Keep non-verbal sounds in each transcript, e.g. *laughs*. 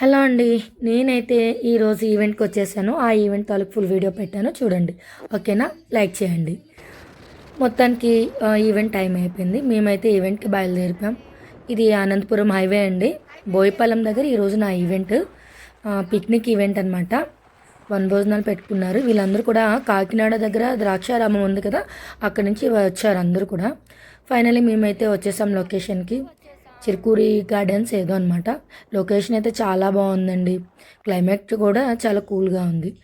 Hello అండి నేనైతే ఈరోజు ఈవెంట్కి వచ్చేసాను. ఆ ఈవెంట్ తాలూకు ఫుల్ వీడియో పెట్టాను చూడండి. ఓకేనా? లైక్ చేయండి. మొత్తానికి ఈవెంట్ టైం అయిపోయింది. మేమైతే ఈవెంట్కి బయలుదేరిపాం ఇది అనంతపురం హైవే అండి. బోయపాలెం దగ్గర ఈరోజు నా ఈవెంట్ పిక్నిక్ ఈవెంట్ అనమాట వన్ భోజనాలు పెట్టుకున్నారు. వీళ్ళందరూ కూడా కాకినాడ దగ్గర ద్రాక్షారామం ఉంది కదా అక్కడి నుంచి వచ్చారు అందరూ కూడా. ఫైనలీ మేమైతే వచ్చేసాం లొకేషన్కి. చిరుకూరి గార్డెన్స్ ఏదో అనమాట లొకేషన్ అయితే చాలా బాగుందండి. క్లైమేట్ కూడా చాలా కూల్గా ఉంది.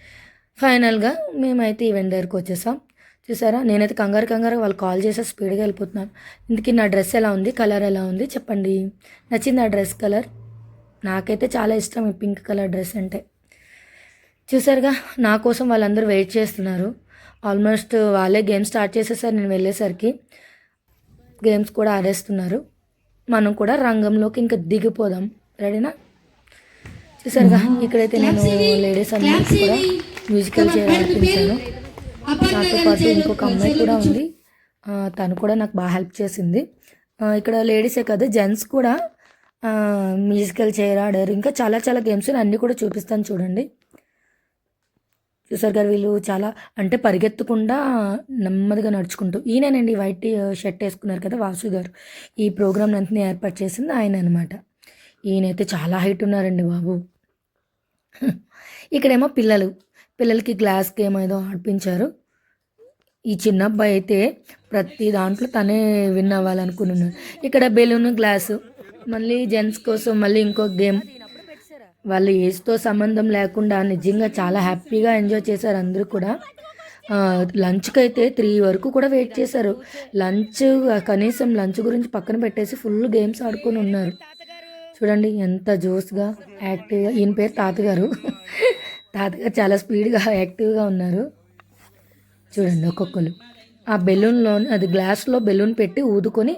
ఫైనల్గా మేమైతే ఈవెంట్ దగ్గరికి వచ్చేసాం. చూసారా? నేనైతే కంగారు కంగారు వాళ్ళు కాల్ చేసే స్పీడ్గా వెళ్ళిపోతున్నాను. ఇందుకే నా డ్రెస్ ఎలా ఉంది? కలర్ ఎలా ఉంది? చెప్పండి. నచ్చింది ఆ డ్రెస్ కలర్? నాకైతే చాలా ఇష్టం ఈ పింక్ కలర్ డ్రెస్ అంటే. చూసారుగా? నా కోసం వాళ్ళందరూ వెయిట్ చేస్తున్నారు. ఆల్మోస్ట్ వాళ్ళే గేమ్ స్టార్ట్ చేసేసారు. నేను వెళ్ళేసరికి గేమ్స్ కూడా ఆడేస్తున్నారు మనం కూడా రంగంలోకి ఇంకా దిగిపోదాం. రెడీనా చూసారుగా ఇక్కడైతే నేను లేడీస్ అందరికీ కూడా మ్యూజికల్ చైర్ ఆడిపించాను నాతో పాటు ఇంకొక అమ్మాయి కూడా ఉంది. తను కూడా నాకు బాగా హెల్ప్ చేసింది. ఇక్కడ లేడీసే కాదు జెంట్స్ కూడా మ్యూజికల్ చైర్ ఆడారు. ఇంకా చాలా చాలా గేమ్స్ అన్నీ కూడా చూపిస్తాను చూడండి. చూసారు గారు వీళ్ళు చాలా అంటే పరిగెత్తకుండా నెమ్మదిగా నడుచుకుంటూ ఈయనేనండి వైట్ షర్ట్ వేసుకున్నారు కదా వాసు గారు. ఈ ప్రోగ్రామ్ అంతా ఏర్పాటు చేసింది ఆయన అనమాట ఈయనైతే చాలా హైట్ ఉన్నారండి బాబు. ఇక్కడేమో పిల్లలు పిల్లలకి గ్లాస్ గేమ్ ఏదో ఆడిపించారు ఈ చిన్న అబ్బాయి అయితే ప్రతి దాంట్లో తనే విన్ అవ్వాలనుకున్నాడు. ఇక్కడ బెలూన్ గ్లాసు మళ్ళీ జెంట్స్ కోసం మళ్ళీ ఇంకో గేమ్ వాళ్ళ ఏజ్తో సంబంధం లేకుండా నిజంగా చాలా హ్యాపీగా ఎంజాయ్ చేశారు అందరూ కూడా. లంచ్కి అయితే త్రీ వరకు కూడా వెయిట్ చేశారు. లంచ్ కనీసం లంచ్ గురించి పక్కన పెట్టేసి ఫుల్ గేమ్స్ ఆడుకొని ఉన్నారు. చూడండి ఎంత జోస్గా యాక్టివ్గా ఈయన పేరు తాతగారు. తాతగారు చాలా స్పీడ్గా యాక్టివ్గా ఉన్నారు. చూడండి ఒక్కొక్కరు. ఆ బెలూన్లో అది గ్లాస్లో బెలూన్ పెట్టి ఊదుకొని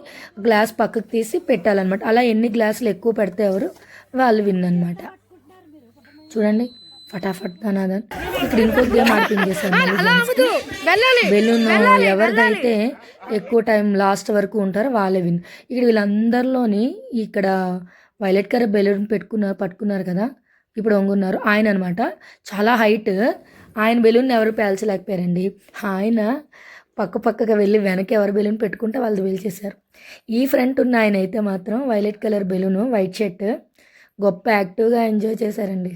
గ్లాస్ పక్కకు తీసి పెట్టాలన్నమాట. అలా ఎన్ని గ్లాసులు ఎక్కువ పెడితే ఎవరు? వాళ్ళు విన్ అనమాట చూడండి ఫటాఫట్ అనాదన్ ఇక్కడ ఇంకో గేమ్ ఆడిపించేసాను బెలూన్ ఎవరిదైతే ఎక్కువ టైం లాస్ట్ వరకు ఉంటారో వాళ్ళే విన్. ఇక్కడ వీళ్ళందరిలోని ఇక్కడ వైలెట్ కలర్ బెలూన్ పెట్టుకున్నారు పట్టుకున్నారు కదా ఇప్పుడు వంగున్నారు. ఆయన అనమాట చాలా హైట్. ఆయన బెలూన్ ఎవరు పేల్చలేకపోయారండి. ఆయన పక్క పక్కగా వెళ్ళి వెనక ఎవరు బెలూన్ పెట్టుకుంటే వాళ్ళు పేల్చేశారు ఈ ఫ్రంట్ ఉన్న ఆయన అయితే మాత్రం violet colour balloon white shirt గొప్ప యాక్టివ్గా ఎంజాయ్ చేశారండి.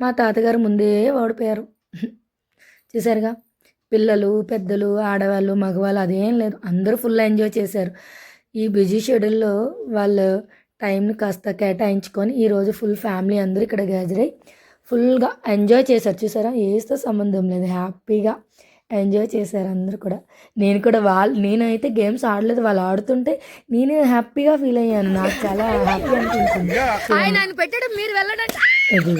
మా తాతగారు ముందే ఓడిపోయారు. చూసారుగా పిల్లలు పెద్దలు ఆడవాళ్ళు మగవాళ్ళు అదేం లేదు. అందరూ ఫుల్ ఎంజాయ్ చేశారు. ఈ బిజీ షెడ్యూల్లో వాళ్ళు టైంని కాస్త కేటాయించుకొని ఈరోజు ఫుల్ ఫ్యామిలీ అందరూ ఇక్కడ గ్యాజరై ఫుల్గా ఎంజాయ్ చేశారు. చూసారా ఏస్తో సంబంధం లేదు. హ్యాపీగా ఎంజాయ్ చేశారు అందరూ కూడా. నేను కూడా వాళ్ళు నేనైతే గేమ్స్ ఆడలేదు. వాళ్ళు ఆడుతుంటే నేను హ్యాపీగా ఫీల్ అయ్యాను. నాకు చాలా హ్యాపీ అనిపించింది. పెట్టడం మీరు వెళ్ళడండి ఇది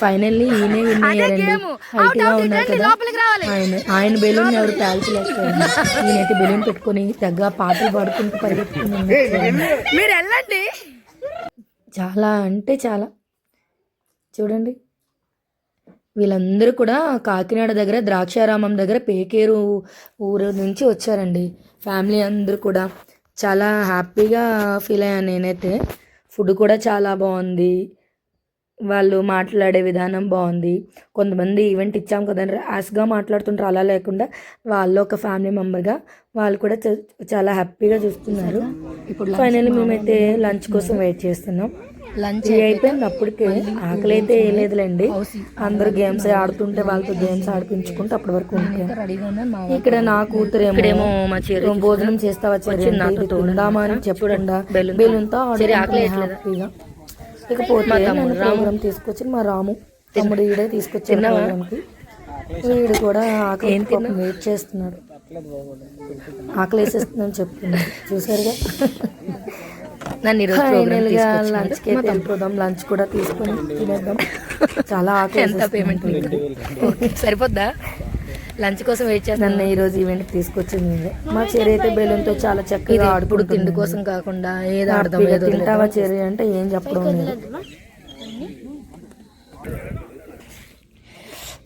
ఫైనల్లీ ఈయనే విన్ అయ్యారండి హైట్గా ఉన్నారు కదా. లోపలికి రావాలి. ఆయన ఆయన బెలూన్ ఎవరు పేల్చలేకపోయారు ఈయనైతే బెలూన్ పెట్టుకొని తెగ పాటలు పాడుకుంటూ పరిగెత్తుకుని ఉన్నారు. మీరు వెళ్ళండి. చాలా అంటే చాలా. చూడండి. వీళ్ళందరూ కూడా కాకినాడ దగ్గర ద్రాక్షారామం దగ్గర పేకేరు ఊరు నుంచి వచ్చారండి. ఫ్యామిలీ అందరూ కూడా. చాలా హ్యాపీగా ఫీల్ అయ్యాను నేనైతే. ఫుడ్ కూడా చాలా బాగుంది. వాళ్ళు మాట్లాడే విధానం బాగుంది. కొంతమంది ఈవెంట్ ఇచ్చాం కదా ర్యాష్గా మాట్లాడుతుంటారు అలా లేకుండా వాళ్ళు ఒక ఫ్యామిలీ మెంబర్గా వాళ్ళు కూడా చాలా హ్యాపీగా చూస్తున్నారు. ఇప్పుడు ఫైనల్లీ మేమైతే లంచ్ కోసం వెయిట్ చేస్తున్నాం. లంచ్ అయిపోయింది? అప్పటికే ఆకలి అయితే వేయలేదులేండి అందరూ గేమ్స్ ఆడుతుంటే వాళ్ళతో గేమ్స్ ఆడిపించుకుంటే అప్పటి వరకు ఉంటాం. ఇక్కడ నా కూతురు ఏమో భోజనం చేస్తావా తిందామా అని చెప్పకుండా బెలూన్తో హ్యాపీగా ఇకపోతే నన్ను ప్రోగ్రామ్ తీసుకొచ్చి మా రాము తమ్ముడు ఈడే తీసుకొచ్చి వీడు కూడా ఆకలి వెయిట్ చేస్తున్నాడు. ఆకలి వేసేస్తుందని చెప్తున్నాడు చూసారుగా? నన్ను ఫైనల్గా లంచ్కి వెళ్ళిపోదాం లంచ్ కూడా తీసుకొని తినేద్దాం. చాలా ఆకలి *laughs* ఎంత పేమెంట్ సరిపోద్దా? లంచ్ కోసం వెయిట్ చేస్తాను ఈ రోజు ఈవెంట్ తీసుకొచ్చింది. మా చెరి అయితే బెలూన్తో చాలా చక్కగా ఆడుకుంటుంది. తిండి కోసం కాకుండా ఏది ఆడదాం ఏదో తింటావా చెరి అంటే ఏం చెప్పడం లేదు.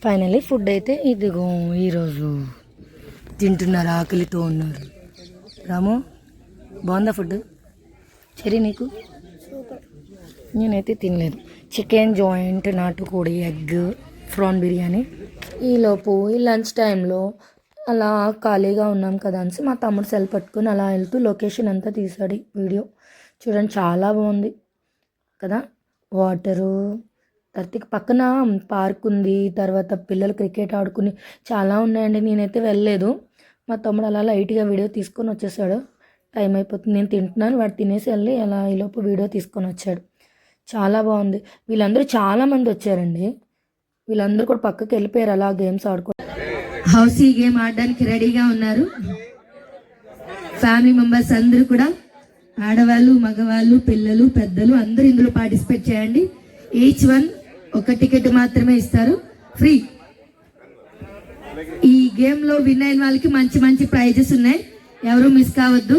ఫైనలీ ఫుడ్ అయితే ఇదిగో ఈరోజు తింటున్నారు ఆకలితో ఉన్నారు. రాము బాగుందా ఫుడ్? చెరి నీకు? నేనైతే తినలేదు. చికెన్ జాయింట్ నాటుకోడి ఎగ్ ఫ్రాన్ బిర్యానీ. ఈలోపు ఈ లంచ్ టైంలో అలా ఖాళీగా ఉన్నాం కదా అనేసి మా తమ్ముడు సెల్ పట్టుకొని అలా వెళ్తూ లొకేషన్ అంతా తీసాడు వీడియో. చూడండి చాలా బాగుంది కదా. వాటరు తర్వాత పక్కన పార్క్ ఉంది తర్వాత పిల్లలు క్రికెట్ ఆడుకుని చాలా ఉన్నాయండి. నేనైతే వెళ్ళలేదు. మా తమ్ముడు అలా లైట్గా వీడియో తీసుకొని వచ్చేసాడు. టైం అయిపోతుంది. నేను తింటున్నాను. వాడు తినేసి వెళ్ళి అలా ఈలోపు వీడియో తీసుకొని వచ్చాడు. చాలా బాగుంది. వీళ్ళందరూ చాలా మంది వచ్చారండి. వీళ్ళందరూ కూడా పక్కకి వెళ్ళిపోయారు అలా గేమ్స్ ఆడుకో హౌస్ ఈ గేమ్ ఆడడానికి రెడీగా ఉన్నారు. ఫ్యామిలీ మెంబర్స్ అందరూ కూడా ఆడవాళ్ళు మగవాళ్ళు పిల్లలు పెద్దలు అందరూ ఇందులో పార్టిసిపేట్ చేయండి. ఈచ్ వన్ ఒక టికెట్ మాత్రమే ఇస్తారు. ఫ్రీ ఈ గేమ్లో విన్ అయిన వాళ్ళకి మంచి మంచి ప్రైజెస్ ఉన్నాయి. ఎవరు మిస్ కావద్దు.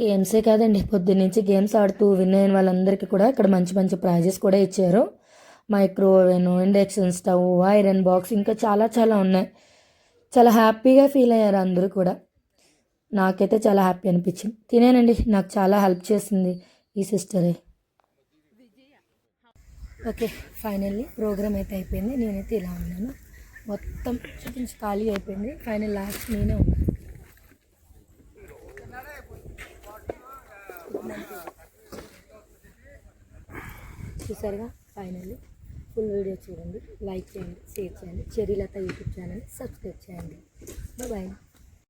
గేమ్సే కాదండి పొద్దున్నుంచి గేమ్స్ ఆడుతూ విన్ అయిన వాళ్ళందరికీ కూడా ఇక్కడ మంచి మంచి ప్రైజెస్ కూడా ఇచ్చారు. Microwave induction stove iron box ఇంకా చాలా చాలా ఉన్నాయి. చాలా హ్యాపీగా ఫీల్ అయ్యారు అందరూ కూడా. నాకైతే చాలా హ్యాపీ అనిపించింది. తినేనండి నాకు చాలా హెల్ప్ చేసింది ఈ సిస్టరే. ఓకే ఫైనల్లీ ప్రోగ్రామ్ అయితే అయిపోయింది. నేనైతే ఇలా ఉన్నాను. మొత్తం చూపించి ఖాళీ అయిపోయింది. ఫైనల్ లాస్ట్ నేనే ఉన్నాను చూసారుగా? ఫైనల్లీ. ఫుల్ వీడియో చూడండి. లైక్ చేయండి షేర్ చేయండి. చెరీలత యూట్యూబ్ ఛానల్ సబ్స్క్రైబ్ చేయండి. బాయ్